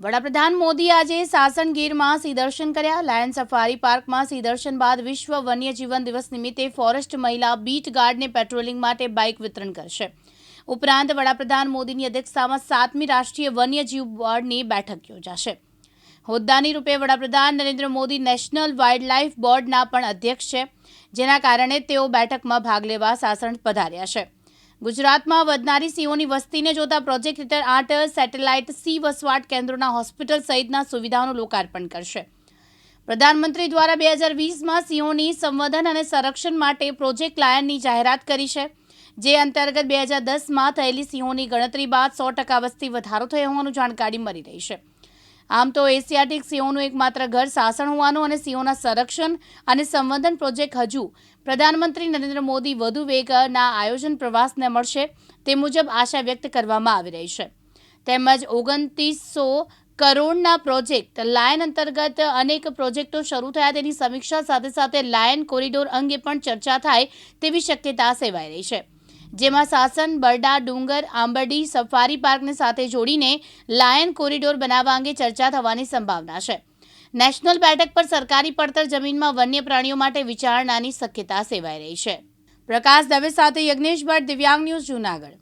વડાપ્રધાન મોદી આજે સાસણ ગીરમાં દર્શન કર્યા. લાયન સફારી પાર્કમાં સિંહ બાદ વિશ્વ વન્યજીવન દિવસ નિમિત્તે ફોરેસ્ટ મહિલા બીટ ગાર્ડને પેટ્રોલિંગ માટે બાઇક વિતરણ કરશે. ઉપરાંત વડાપ્રધાન મોદીની અધ્યક્ષતામાં સાતમી રાષ્ટ્રીય વન્યજીવ બોર્ડની બેઠક યોજાશે. હોદ્દાની રૂપે વડાપ્રધાન નરેન્દ્ર મોદી નેશનલ વાઇલ્ડલાઇફ બોર્ડના પણ અધ્યક્ષ છે. જેના કારણે તેઓ બેઠકમાં ભાગ લેવા સાસણ પધાર્યા છે. ગુજરાતમાં વધનારી સિંહોની વસ્તીને જોતા પ્રોજેક્ટ હેઠળ આઠ સેટેલાઇટ સી વસવાટ કેન્દ્રોના હોસ્પિટલ સહિતના સુવિધાઓનું લોકાર્પણ કરશે. પ્રધાનમંત્રી દ્વારા બે હજાર વીસમાં સિંહોની સંવર્ધન અને સંરક્ષણ માટે પ્રોજેક્ટ લાયનની જાહેરાત કરી છે. જે અંતર્ગત બે હજાર દસમાં થયેલી સિંહોની ગણતરી બાદ સો ટકા વસ્તી વધારો થયો હોવાનું જાણકારી મળી રહી છે. આમ તો એશિયાટિક સિંહોનું એકમાત્ર ઘર સાસણ હોવાનું અને સિંહોના સંરક્ષણ અને સંવર્ધન પ્રોજેક્ટ હજુ પ્રધાનમંત્રી નરેન્દ્ર મોદી વધુ વેગના આયોજન પ્રવાસને મળશે તે મુજબ આશા વ્યક્ત કરવામાં આવી રહી છે. તેમજ ઓગણત્રીસો કરોડના પ્રોજેક્ટ લાયન અંતર્ગત અનેક પ્રોજેક્ટો શરૂ થયા તેની સમીક્ષા સાથે સાથે લાયન કોરિડોર અંગે પણ ચર્ચા થાય તેવી શક્યતા સેવાઈ રહી છે. જેમાં સાસન બરડા, ડુંગર, આંબરડી, સફારી પાર્કને સાથે જોડીને લાયન કોરિડોર બનાવવા અંગે ચર્ચા થવાની સંભાવના છે. નેશનલ બેઠક પર સરકારી પડતર જમીનમાં વન્ય પ્રાણીઓ માટે વિચારણાની શક્યતા સેવાઈ રહી છે. પ્રકાશ દવે સાથે યજ્ઞેશ ભટ્ટ દિવ્યાંગ ન્યૂઝ જૂનાગઢ.